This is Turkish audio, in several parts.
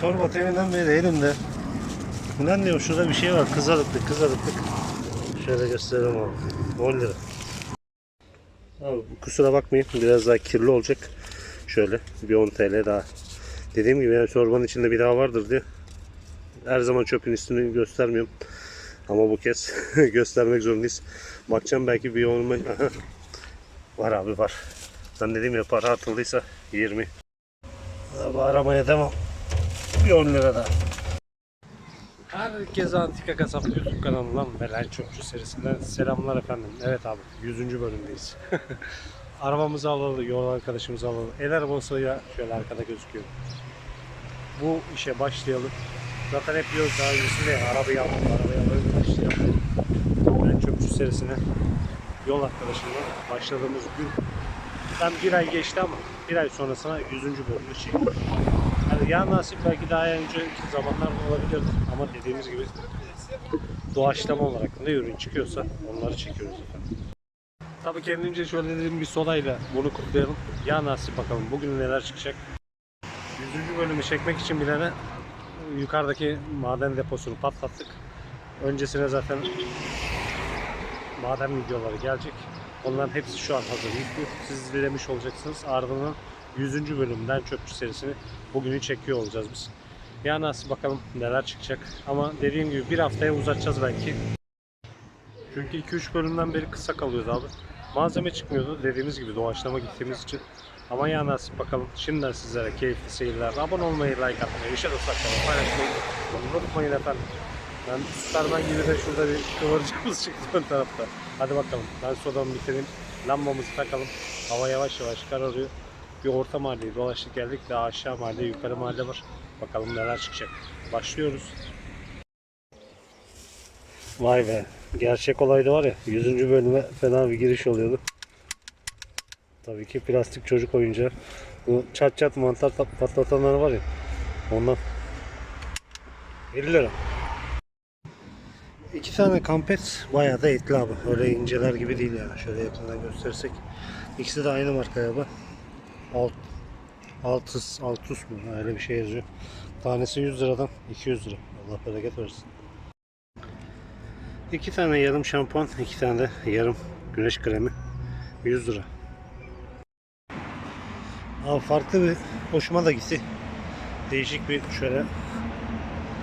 Torba teminden beri elimde. Ulan şurada bir şey var. Kızarıklık kızarıklık. Şöyle göstereyim abi. 10 lira. Abi kusura bakmayın biraz daha kirli olacak. Şöyle bir 10 TL daha. Dediğim gibi yani çorbanın içinde bir daha vardır diye. Her zaman çöpün üstünü göstermiyorum. Ama bu kez göstermek zorundayız. Bakacağım belki bir 10 Aha. Var abi var. Ben dediğim ya para atıldıysa 20. Abi aramaya devam. Bir 10 lira daha. Herkese Antika Kasap YouTube kanalından ve Ben Çöpçü serisinden selamlar efendim. Evet abi 100. bölümdeyiz. Arabamızı alalım, yol arkadaşımızı alalım. El arabasıyla şöyle arkada gözüküyor. Bu işe başlayalım. Zaten hep diyoruz daha öncesinde arabayı alalım, arabayı alalım başlayalım. Ben Çöpçü serisine yol arkadaşımla başladığımız gün tam bir ay geçti ama bir ay sonrasına 100. bölümü çektik. Ya nasip belki daha önceki zamanlar olabilirdi ama dediğimiz gibi doğaçlama olarak ne ürün çıkıyorsa onları çekiyoruz efendim. Tabii kendimce şöyle dediğim bir sodayla bunu kutlayalım. Ya nasip bakalım bugün neler çıkacak. 100. bölümü çekmek için bilene yukarıdaki maden deposunu patlattık. Öncesine zaten maden videoları gelecek. Onların hepsi şu an hazır. Siz izlemiş olacaksınız. Ardından 100. bölümden Çöpçü serisini bugünü çekiyor olacağız biz. Ya nasıl bakalım neler çıkacak. Ama dediğim gibi bir haftaya uzatacağız belki. Çünkü 2-3 bölümden beri kısa kalıyordu abi. Malzeme çıkmıyordu dediğimiz gibi doğaçlama gittiğimiz için. Ama ya nasip bakalım. Şimdiden sizlere keyifli seyirler. Abone olmayı, like atmayı, işe dostlarla paylaşmayı unutmayın efendim. Ben Superman gibi de şurada bir kıvırcığımız çıktı ön tarafta. Hadi bakalım. Ben sodamı bitireyim. Lambamızı takalım. Hava yavaş yavaş kararıyor. Bir orta mahalleyi dolaştık geldik. Daha aşağı mahalle, yukarı mahalle var. Bakalım neler çıkacak. Başlıyoruz. Vay be. Gerçek olayda var ya 100. bölüme fena bir giriş oluyordu. Tabii ki plastik çocuk oyuncağı. Bu çat çat mantar patlatanlar var ya. Ondan. 50 lira. İki tane kampet bayağı da etli abi. Öyle inceler gibi değil yani. Şöyle yakından gösterirsek. İkisi de aynı marka abi. Alt, Altus, Altus mu? Öyle bir şey yazıyor. Tanesi 100 liradan 200 lira. Allah bereket versin. İki tane yarım şampuan, iki tane de yarım güneş kremi. 100 lira. Abi farklı bir hoşuma da gitti. Değişik bir şöyle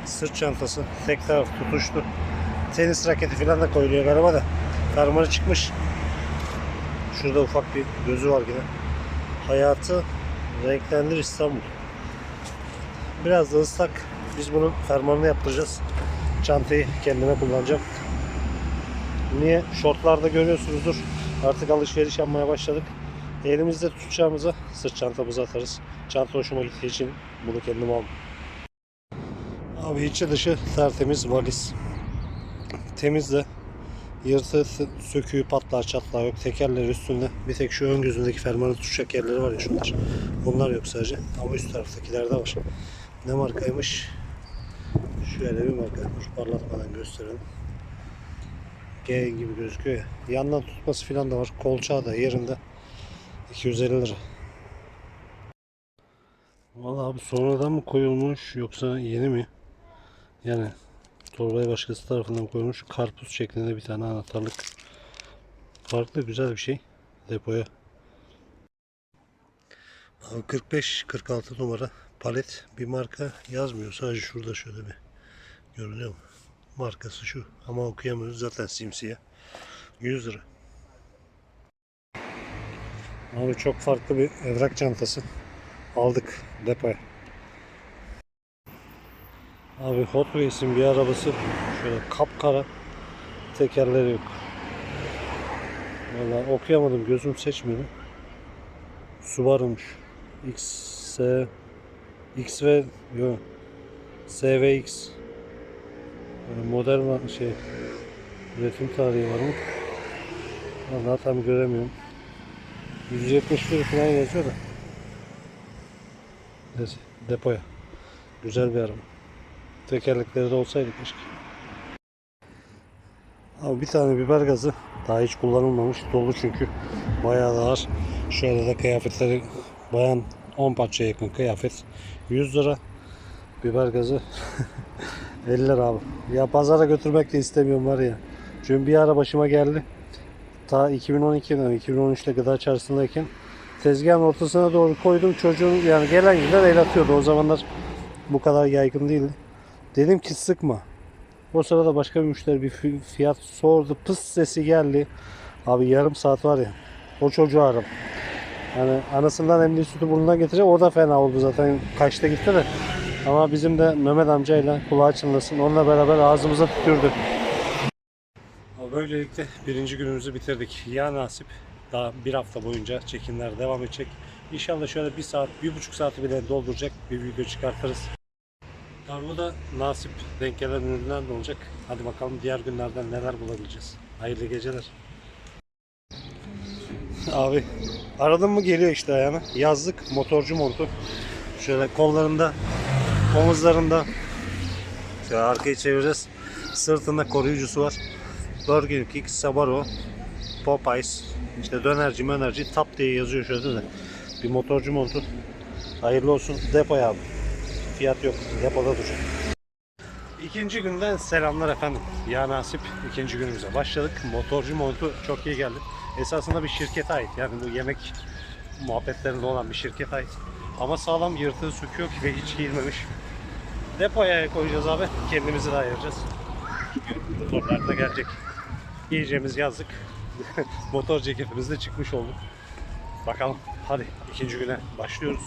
sırt çantası. Tek taraf tutuştu. Tenis raketi falan da koyuluyor galiba da. Fermuarı çıkmış. Şurada ufak bir gözü var yine. Hayatı renklendir İstanbul. Biraz da ıslak. Biz bunun fermuarını yaptıracağız. Çantayı kendime kullanacağım. Niye? Şortlarda görüyorsunuzdur. Artık alışveriş yapmaya başladık. Elimizde tutacağımıza sırt çantamızı atarız. Çanta hoşuma gittiği için bunu kendim aldım. Abi içi dışı tertemiz valiz. Temiz de yırtı söküğü patlar çatlar yok. Tekerler üstünde. Bir tek şu ön gözündeki fermuarı tutacak yerleri var ya şunlar. Bunlar yok sadece. Ama üst taraftakilerde var. Ne markaymış? Şöyle bir marka. Dur parlatmadan gösterelim. G gibi gözüküyor ya. Yandan tutması falan da var. Kolçağı da yerinde. 250 lira. Vallahi abi sonradan mı koyulmuş yoksa yeni mi? Yani torbaya başkası tarafından koyulmuş karpuz şeklinde bir tane anahtarlık. Farklı güzel bir şey depoya. Abi 45-46 numara palet bir marka yazmıyor. Sadece şurada şöyle bir görünüyor mu? Markası şu ama okuyamıyoruz zaten simsiyah. 100 lira. Abi çok farklı bir evrak çantası aldık depoya. Abi Hot Wheels'in bir arabası şöyle kapkara tekerleri yok. Vallahi okuyamadım gözüm seçmedi. Subaru'muş. XS XV yok. SVX Böyle model şey üretim tarihi var mı? Vallahi tam göremiyorum. 171 falan yazıyor da. Neyse depoya. Güzel bir araba. Tekerlekleri de olsaydı keşke. Abi bir tane biber gazı daha hiç kullanılmamış. Dolu çünkü. Bayağı da ağır. Şöyle de kıyafetleri bayan 10 parçaya yakın kıyafet. 100 lira. Biber gazı 50 lira abi. Ya pazara götürmek de istemiyorum var ya. Çünkü bir ara başıma geldi. Ta 2012'den 2013'te gıda çarşısındayken tezgahın ortasına doğru koydum. Çocuğun yani gelen gider el atıyordu. O zamanlar bu kadar yaygın değildi. Dedim ki sıkma. O sırada başka bir müşteri bir fi- fiyat sordu. Pıs sesi geldi. Abi yarım saat var ya. O çocuğu aradım. Yani anasından emdiği sütü burnundan getirecek. O da fena oldu zaten. Kaçta gitti de. Ama bizim de Mehmet amcayla kulağı çınlasın. Onunla beraber ağzımıza tükürdü. Böylelikle birinci günümüzü bitirdik. Ya nasip daha bir hafta boyunca çekimler devam edecek. İnşallah şöyle bir saat, bir buçuk saati bile dolduracak bir video çıkartırız. Tabii bu da nasip denk gelen ürünler de olacak. Hadi bakalım diğer günlerden neler bulabileceğiz. Hayırlı geceler. Abi aradım mı geliyor işte ayağına. Yazlık motorcu montu. Şöyle kollarında, omuzlarında. Şöyle arkayı çevireceğiz. Sırtında koruyucusu var. Burger King, Sabaro, Popeyes, işte dönerci mönerci tap diye yazıyor şöyle de. Bir motorcu montu. Hayırlı olsun. Depoya abi. Fiyat yok. Depoda duracak. İkinci günden selamlar efendim. Ya nasip ikinci günümüze başladık. Motorcu montu çok iyi geldi. Esasında bir şirkete ait. Yani bu yemek muhabbetlerinde olan bir şirkete ait. Ama sağlam yırtığı söküyor ki ve hiç giyilmemiş. Depoya koyacağız abi. Kendimizi de ayıracağız. Motorlar da gelecek. Giyeceğimiz yazlık. Motor ceketimizle çıkmış olduk. Bakalım. Hadi ikinci güne başlıyoruz.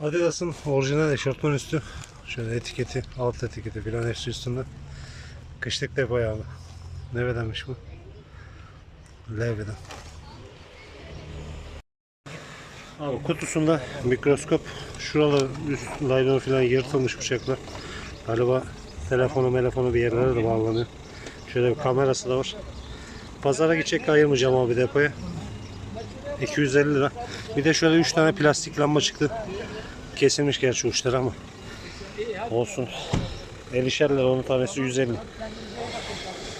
Adidas'ın orijinal eşortman üstü. Şöyle etiketi, alt etiketi filan hepsi üstünde. Kışlık depo yağlı. Ne bedenmiş bu? Leveden. Abi kutusunda mikroskop, şuralı üst laylon filan yırtılmış bıçaklar. Galiba telefonu telefonu bir yerlere de bağlanıyor. Şöyle bir kamerası da var. Pazara gidecek ayırmayacağım abi depoya. 250 lira. Bir de şöyle 3 tane plastik lamba çıktı. Kesilmiş gerçi uçları ama. Olsun. 50'şer lira onun tanesi 150.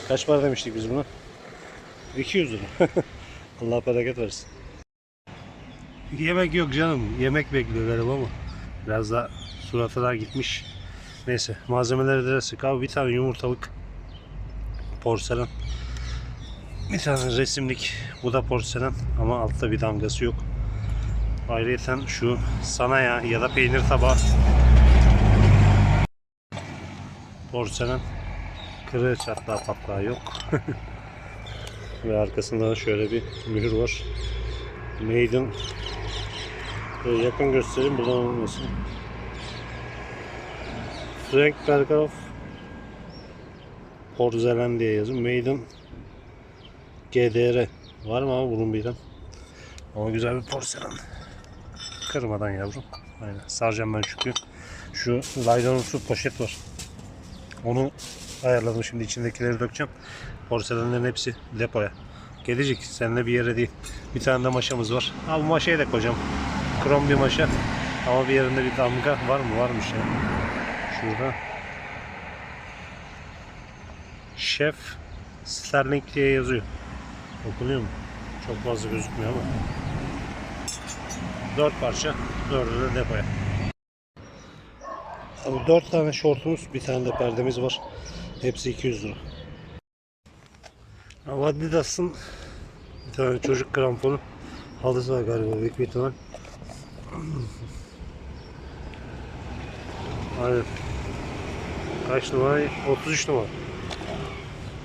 Kaç para demiştik biz buna? 200 lira. Allah bereket versin. Yemek yok canım. Yemek bekliyor galiba ama. Biraz da suratına gitmiş. Neyse malzemeleri de abi. Bir tane yumurtalık porselen. Bir tane resimlik. Bu da porselen ama altta bir damgası yok. Ayrıca şu sanaya ya da peynir tabağı. Porselen. Kırığı çatlağı patlağı yok. Ve arkasında da şöyle bir mühür var. Maiden yakın göstereyim buradan. Frank Berghoff Porzelen diye yazın. Maiden GDR var mı abi bunun birden? Ama güzel bir porselen. Kırmadan yavrum. Aynen. Saracağım ben çünkü. Şu laydonumsu poşet var. Onu ayarladım şimdi içindekileri dökeceğim. Porselenlerin hepsi depoya. Gelecek seninle bir yere değil. Bir tane de maşamız var. Ha bu maşayı da koyacağım. Krom bir maşa. Ama bir yerinde bir damga var mı? Varmış ya. Şurada. Şef Sterling diye yazıyor. Okunuyor mu? Çok fazla gözükmüyor ama. Dört parça. Dördü de depoya. Abi dört tane şortumuz, bir tane de perdemiz var. Hepsi 200 lira. Adidas'ın bir tane çocuk kramponu. Halısı var galiba büyük bir ihtimal. Aynen. Kaç numara? 33 numara.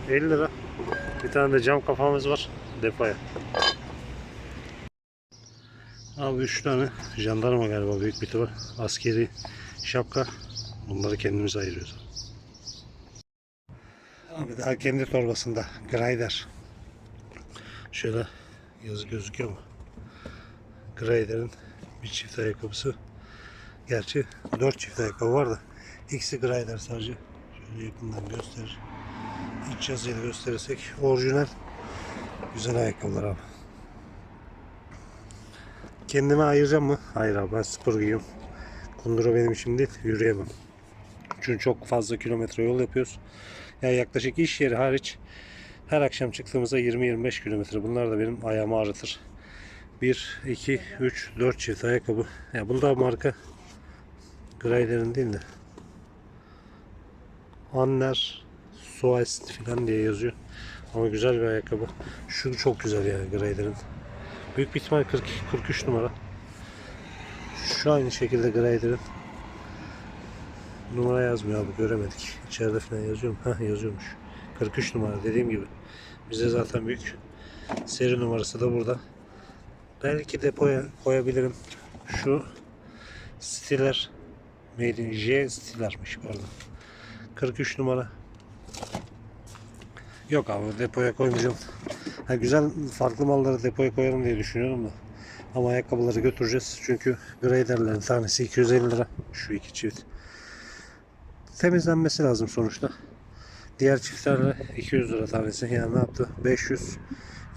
50 lira. Bir tane de cam kafamız var depoya. Abi 3 tane jandarma galiba büyük bir ihtimal. Askeri şapka. Bunları kendimiz ayırıyoruz. Abi daha kendi torbasında. Grider. Şöyle yazı gözüküyor mu? Grider'in bir çift ayakkabısı. Gerçi 4 çift ayakkabı var da ikisi Grider sadece. Şöyle yakından gösterir. İç yazıyla gösterirsek orijinal güzel ayakkabılar abi. Kendime ayıracağım mı? Hayır abi ben spor giyiyorum. Kundura benim için değil yürüyemem. Çünkü çok fazla kilometre yol yapıyoruz. Yani yaklaşık iş yeri hariç her akşam çıktığımızda 20-25 kilometre. Bunlar da benim ayağımı ağrıtır. 1, 2, 3, 4 çift ayakkabı. Ya bunda marka Grayder'in değil de Anner Soest falan diye yazıyor. Ama güzel bir ayakkabı. Şu çok güzel ya Grayder'in. Büyük bir ihtimal 42 43 numara. Şu aynı şekilde Grayder'in. Numara yazmıyor abi göremedik. İçeride falan yazıyor mu? Heh yazıyormuş. 43 numara dediğim gibi. Bize zaten büyük. Seri numarası da burada. Belki depoya koyabilirim. Şu Stiller Made in J Stiller'mış pardon. 43 numara. Yok abi depoya koymayacağım. Ha, güzel farklı malları depoya koyarım diye düşünüyorum da. Ama ayakkabıları götüreceğiz. Çünkü Grader'lerin tanesi 250 lira. Şu iki çift. Temizlenmesi lazım sonuçta. Diğer çiftlerle 200 lira tanesi. Yani ne yaptı? 500,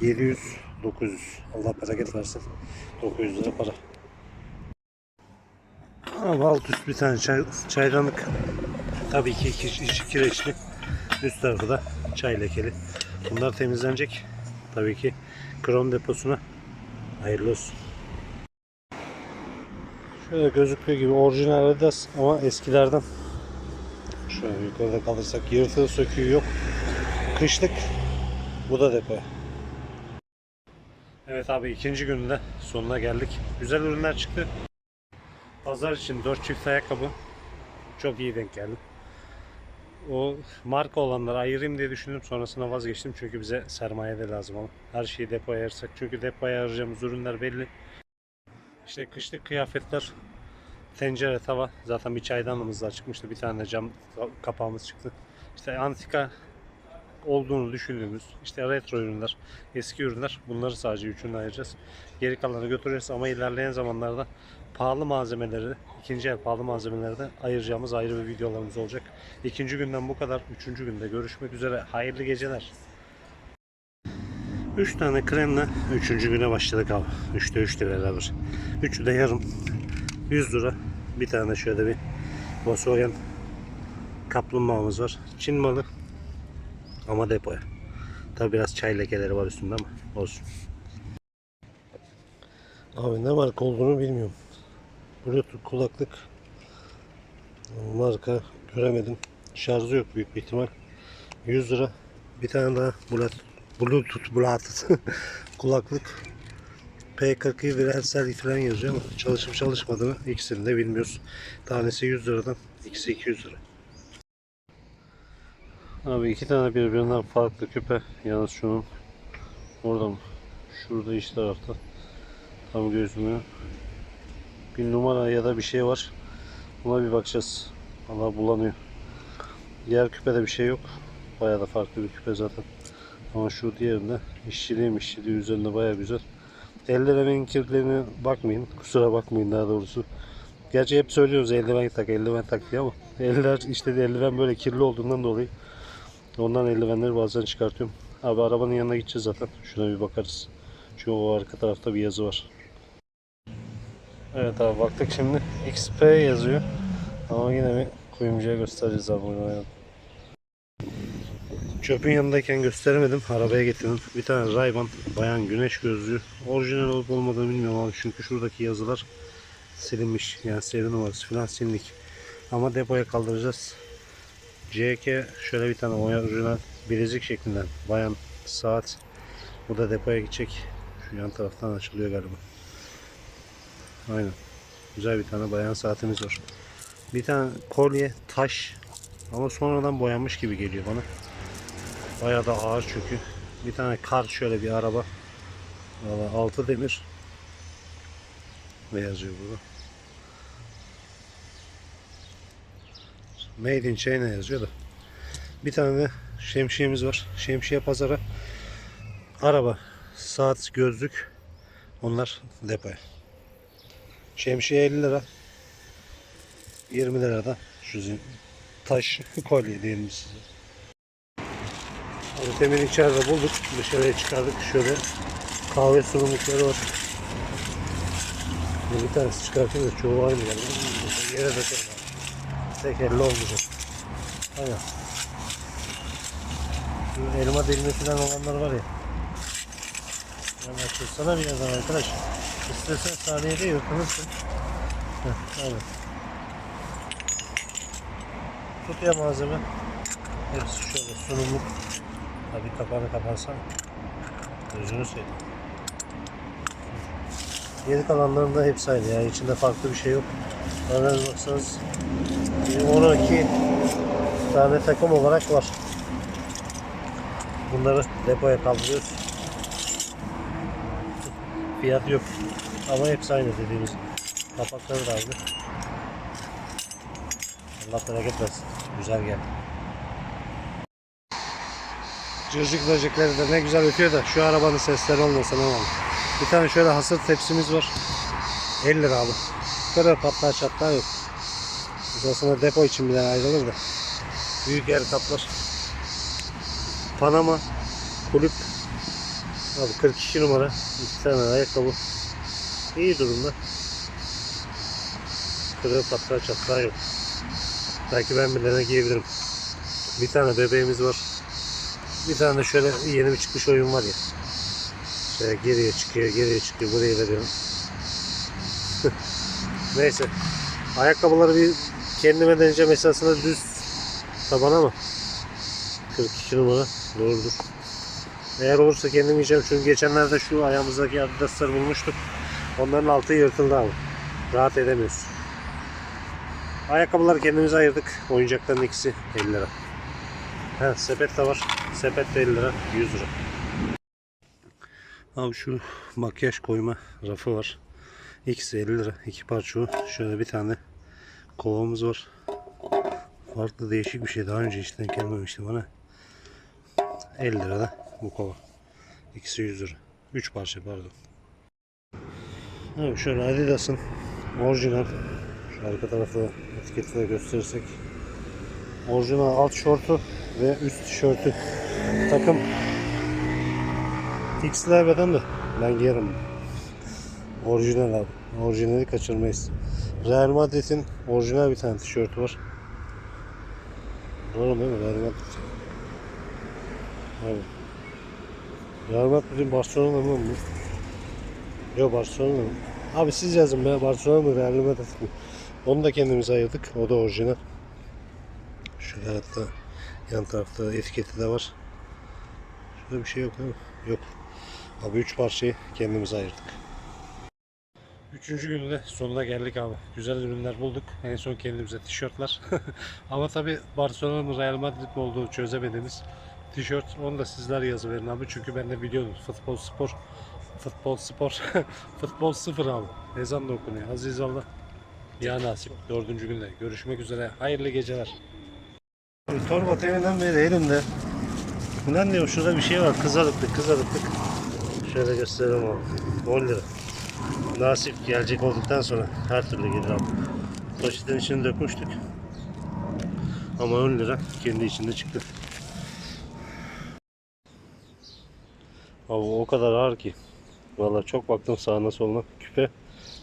700, 900. Allah bereket versin. 900 lira para. Ama alt üst bir tane çay, çaydanlık. Tabii ki iki, iki kireçli. Üst tarafı da çay lekeli. Bunlar temizlenecek. Tabii ki krom deposuna hayırlı olsun. Şöyle gözüktüğü gibi orijinal Adidas ama eskilerden. Şöyle yukarıda kalırsak yırtığı söküğü yok. Kışlık. Bu da depo. Evet abi ikinci günde sonuna geldik. Güzel ürünler çıktı. Pazar için 4 çift ayakkabı. Çok iyi denk geldi. O marka olanları ayırayım diye düşündüm. Sonrasında vazgeçtim. Çünkü bize sermaye de lazım ama. Her şeyi depoya ayırsak. Çünkü depoya ayıracağımız ürünler belli. İşte kışlık kıyafetler, tencere, tava. Zaten bir çaydanlığımız daha çıkmıştı. Bir tane de cam kapağımız çıktı. İşte antika olduğunu düşündüğümüz işte retro ürünler, eski ürünler bunları sadece üçünü ayıracağız. Geri kalanı götüreceğiz ama ilerleyen zamanlarda pahalı malzemeleri, ikinci el pahalı malzemeleri de ayıracağımız ayrı bir videolarımız olacak. İkinci günden bu kadar. Üçüncü günde görüşmek üzere. Hayırlı geceler. 3 tane kremle 3. güne başladık abi. 3'te 3'te beraber. 3'ü de yarım. 100 lira. Bir tane şöyle bir Volkswagen kaplumbağamız var. Çin malı. Ama depoya. Tabi biraz çay lekeleri var üstünde ama olsun. Abi ne marka olduğunu bilmiyorum. Bluetooth kulaklık. Marka göremedim. Şarjı yok büyük bir ihtimal. 100 lira. Bir tane daha Bluetooth Bluetooth, Bluetooth kulaklık. P42 virensel falan yazıyor ama çalışıp çalışmadığını ikisini de bilmiyoruz. Tanesi 100 liradan, ikisi 200 lira. Abi iki tane birbirinden farklı küpe. Yalnız şunun orada mı? Şurada iç tarafta. Tam gözümüyor. Bir numara ya da bir şey var. Buna bir bakacağız. Allah bulanıyor. Diğer küpede bir şey yok. Bayağı da farklı bir küpe zaten. Ama şu diğerinde işçiliği işçiliği üzerinde bayağı güzel. Ellerimin kirlerine bakmayın. Kusura bakmayın daha doğrusu. Gerçi hep söylüyoruz eldiven tak, eldiven tak diye ama eller işte eldiven böyle kirli olduğundan dolayı ondan eldivenleri bazen çıkartıyorum. Abi arabanın yanına gideceğiz zaten. Şuna bir bakarız. Şu o arka tarafta bir yazı var. Evet abi baktık şimdi XP yazıyor. Ama yine bir kuyumcuya göstereceğiz abi. bunu. Çöpün yanındayken gösteremedim. Arabaya getirdim. Bir tane Ray-Ban bayan güneş gözlüğü. Orijinal olup olmadığını bilmiyorum ama çünkü şuradaki yazılar silinmiş. Yani seri numarası falan silindik. Ama depoya kaldıracağız. CK şöyle bir tane orijinal bilezik şeklinden bayan saat. Bu da depoya gidecek. Şu yan taraftan açılıyor galiba. Aynen. Güzel bir tane bayan saatimiz var. Bir tane kolye taş ama sonradan boyanmış gibi geliyor bana. Bayağı da ağır çünkü. Bir tane kar şöyle bir araba. Valla altı demir. Ne yazıyor burada? Made in China yazıyor da. Bir tane de şemsiyemiz var. Şemsiye pazara. Araba, saat, gözlük. Onlar depoya. Şemsiye 50 lira. 20 lira da şu taş kolye diyelim size. Abi temin içeride bulduk. Dışarıya çıkardık. Şöyle kahve sunumlukları var. Bir tanesi çıkartayım da çoğu aynı yani. Yere dökerim abi. Tek elle olmayacak. Aynen. Şu elma dilimi falan olanlar var ya. Yani açılsana bir yerden arkadaş. İstesen saniyede yırtılırsın. Heh, aynen. Tutuyor malzeme. Hepsi şöyle sunumluk. Tabii kapağını kaparsan. Gözünü seveyim. Geri kalanların da hepsi aynı. Yani içinde farklı bir şey yok. Bana baksanız bir 12 tane takım olarak var. Bunları depoya kaldırıyoruz. Fiyat yok. Ama hepsi aynı dediğimiz. Kapakları da aynı. Allah bereket versin. Güzel geldi. Cırcık böcekleri de ne güzel ötüyor da şu arabanın sesleri olmasa ne olur. Bir tane şöyle hasır tepsimiz var. 50 lira abi. Kırığı patlar çatlar yok. Biz aslında depo için bile ayrılır da. Büyük yer kaplar. Panama kulüp. Abi 42 numara. İki tane ayakkabı. İyi durumda. Kırığı patlar çatlar yok. Belki ben bilene giyebilirim. Bir tane bebeğimiz var. Bir tane de şöyle yeni bir çıkmış oyun var ya. Şöyle geriye çıkıyor, geriye çıkıyor. Buraya veriyorum. Neyse. Ayakkabıları bir kendime deneyeceğim esasında düz taban ama 42 numara doğrudur. Eğer olursa kendim yiyeceğim. Çünkü geçenlerde şu ayağımızdaki adidasları bulmuştuk. Onların altı yırtıldı abi. Rahat edemiyoruz. Ayakkabıları kendimize ayırdık. Oyuncakların ikisi 50 lira. Ha, sepet de var. Sepet de 50 lira, 100 lira. Abi şu makyaj koyma rafı var. İkisi 50 lira. iki parça o. Şöyle bir tane kovamız var. Farklı değişik bir şey. Daha önce hiç denk gelmemişti bana. 50 lira da bu kova. İkisi 100 lira. 3 parça pardon. Abi şöyle Adidas'ın orijinal şu arka tarafta etiketi de gösterirsek orijinal alt şortu ve üst tişörtü takım X'ler beden de ben giyerim. Orijinal abi. Orijinali kaçırmayız. Real Madrid'in orijinal bir tane tişörtü var. Doğru değil mi? Real Madrid. Abi. Real Madrid'in Barcelona mı? Yok Barcelona mı? Abi siz yazın be Barcelona mı Real Madrid mi? Onu da kendimize ayırdık. O da orijinal. Şöyle hatta yan tarafta etiketi de var. Şurada bir şey yok değil mi? Yok. Abi üç parçayı kendimize ayırdık. Üçüncü günde sonuna geldik abi. Güzel ürünler bulduk. En son kendimize tişörtler. Ama tabi Barcelona mı Real Madrid mi olduğu çözemediğimiz tişört. Onu da sizler yazıverin abi. Çünkü ben de biliyorum futbol spor. Futbol spor. futbol sıfır abi. Ezan da okunuyor. Aziz Allah. Ya nasip. Dördüncü günde. Görüşmek üzere. Hayırlı geceler. Torba teminden beri elimde. Ulan diyorum şurada bir şey var. Kızarıklık kızarıklık. Şöyle göstereyim abi. 10 lira. Nasip gelecek olduktan sonra her türlü gelir abi. Poşetin içine dökmüştük. Ama 10 lira kendi içinde çıktı. Abi o kadar ağır ki. Valla çok baktım sağına soluna. Küpe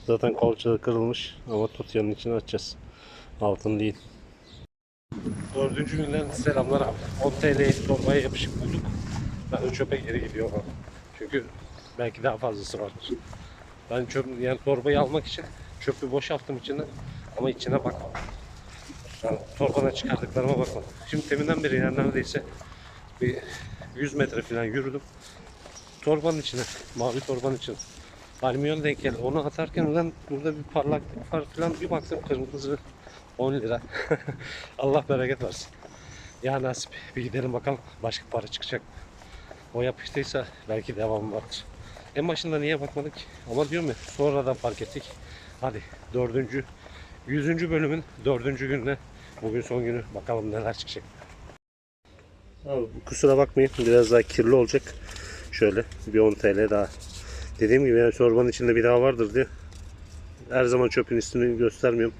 zaten kolçada kırılmış ama tut yanın içine açacağız. Altın değil. Dördüncü günden selamlar abi. 10 TL torbaya yapışık bulduk. Ben çöpe geri gidiyorum abi. Çünkü belki daha fazlası vardır. Ben çöp, yani torbayı almak için çöpü boşalttım içine ama içine bakmadım. Yani torbadan çıkardıklarıma bakmadım. Şimdi teminden beri yani neredeyse bir 100 metre falan yürüdüm. Torbanın içine, mavi torbanın içine. Alüminyum denk geldi. Onu atarken ulan burada bir parlaklık var falan bir baktım kırmızı 10 lira. Allah bereket versin. Ya nasip bir gidelim bakalım başka para çıkacak. O yapıştıysa belki devamı vardır. En başında niye bakmadık? Ama diyorum ya sonradan fark ettik. Hadi dördüncü, yüzüncü bölümün dördüncü gününe bugün son günü bakalım neler çıkacak. Abi, kusura bakmayın biraz daha kirli olacak. Şöyle bir 10 TL daha. Dediğim gibi yani çorbanın içinde bir daha vardır diye. Her zaman çöpün üstünü göstermiyorum.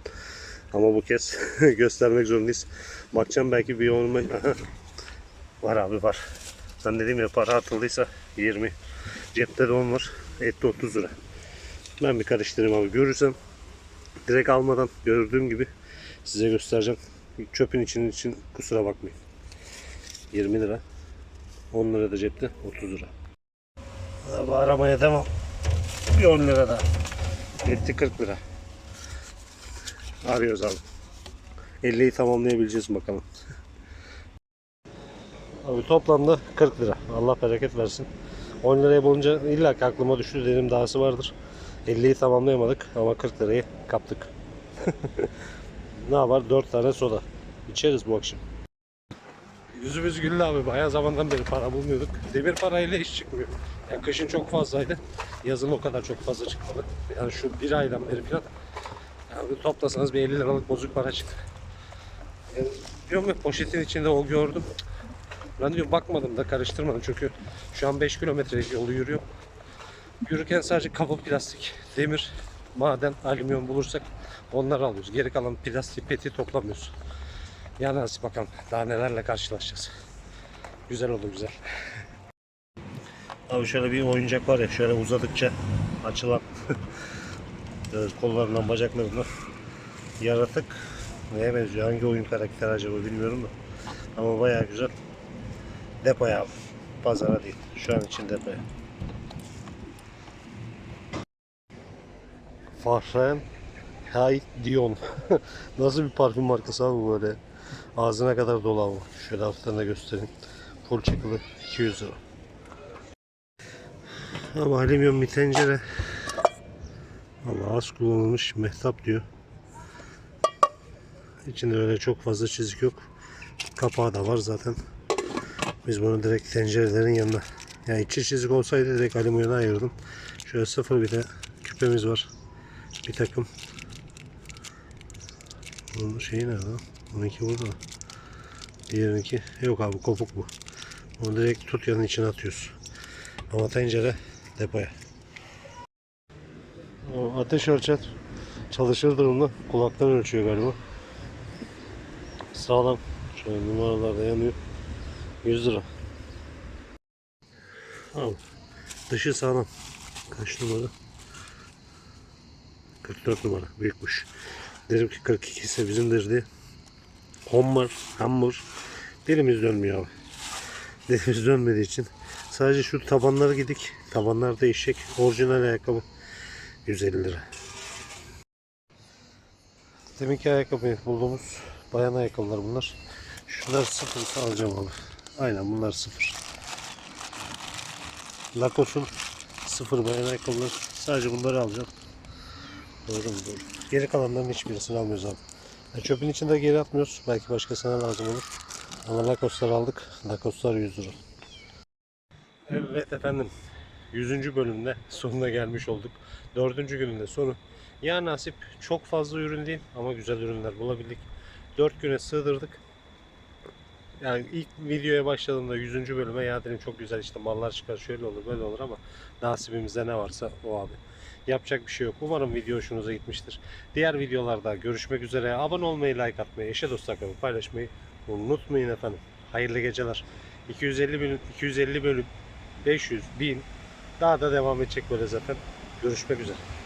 Ama bu kez göstermek zorundayız. Bakacağım belki bir 10 Aha. Var abi var. Ben dedim ya para atıldıysa 20. Cepte de 10 var. Ette 30 lira. Ben bir karıştırayım abi. Görürsem direkt almadan gördüğüm gibi size göstereceğim. Çöpün içinin için kusura bakmayın. 20 lira. 10 lira da cepte 30 lira. Abi aramaya devam. Bir 10 lira da. Etti 40 lira. Arıyoruz abi. 50'yi tamamlayabileceğiz bakalım. Abi toplamda 40 lira. Allah bereket versin. 10 liraya bulunca illa ki aklıma düştü dedim dahası vardır. 50'yi tamamlayamadık ama 40 lirayı kaptık. ne var? 4 tane soda. İçeriz bu akşam. Yüzümüz güldü abi. Bayağı zamandan beri para bulmuyorduk. Demir parayla iş çıkmıyor. Yani kışın çok fazlaydı. Yazın o kadar çok fazla çıkmadı. Yani şu bir aydan beri falan. Yani toplasanız bir 50 liralık bozuk para çıktı. Yani diyorum ya poşetin içinde o gördüm. Ben diyorum bakmadım da karıştırmadım çünkü şu an 5 kilometre yolu yürüyorum. Yürürken sadece kapı plastik, demir, maden, alüminyum bulursak onları alıyoruz. Geri kalan plastik peti toplamıyoruz. Yani nasıl bakalım daha nelerle karşılaşacağız. Güzel oldu güzel. Abi şöyle bir oyuncak var ya şöyle uzadıkça açılan kollarından bacaklarından yaratık. Neye benziyor hangi oyun karakteri acaba bilmiyorum da. Ama bayağı güzel. Depoya abi pazara değil şu an için depoya. Fahren Hay Dion. Nasıl bir parfüm markası abi böyle? Ağzına kadar dolu ama. Şöyle hafiften de göstereyim. Full çakılı 200 lira ama alüminyum bir tencere ama az kullanılmış mehtap diyor İçinde öyle çok fazla çizik yok kapağı da var zaten biz bunu direkt tencerelerin yanına yani içi çizik olsaydı direkt alüminyona ayırdım şöyle sıfır bir de küpemiz var bir takım bunun şeyi nerede? Bununki burada. Diğerinki yok abi kopuk bu. Onu direkt tut yanın içine atıyoruz. Ama tencere depoya. Ateş ölçer çalışır durumda kulaktan ölçüyor galiba. Sağlam. Şöyle numaralarda yanıyor. 100 lira. Al. Dışı sağlam. Kaç numara? 44 numara. Büyükmüş. Derim ki 42 ise bizimdir diye. Hommer, hammer. Dilimiz dönmüyor abi. Dilimiz dönmediği için sadece şu tabanları gidik. Tabanlar değişecek. Orijinal ayakkabı 150 lira. Deminki ayakkabı bulduğumuz bayan ayakkabılar bunlar. Şunlar sıfır alacağım abi. Aynen bunlar sıfır. Lacoste'un sıfır bayan ayakkabıları. Sadece bunları alacağım. Doğru mu? Doğru. Geri kalanların hiçbirisini almıyoruz abi. Yani çöpün içinde geri atmıyoruz. Belki başkasına lazım olur. Ama Lacoste'lar aldık. Lacoste'lar 100 lira. Evet efendim. 100. bölümde sonuna gelmiş olduk. 4. gününde sonu. Ya nasip çok fazla ürün değil ama güzel ürünler bulabildik. 4 güne sığdırdık. Yani ilk videoya başladığımda 100. bölüme ya dedim çok güzel işte mallar çıkar şöyle olur böyle olur ama nasibimizde ne varsa o abi. Yapacak bir şey yok. Umarım video hoşunuza gitmiştir. Diğer videolarda görüşmek üzere. Abone olmayı, like atmayı, eşe kalın, paylaşmayı unutmayın efendim. Hayırlı geceler. 250 bölüm, 250 bölüm, 500, 1000 daha da devam edecek böyle zaten. Görüşmek üzere.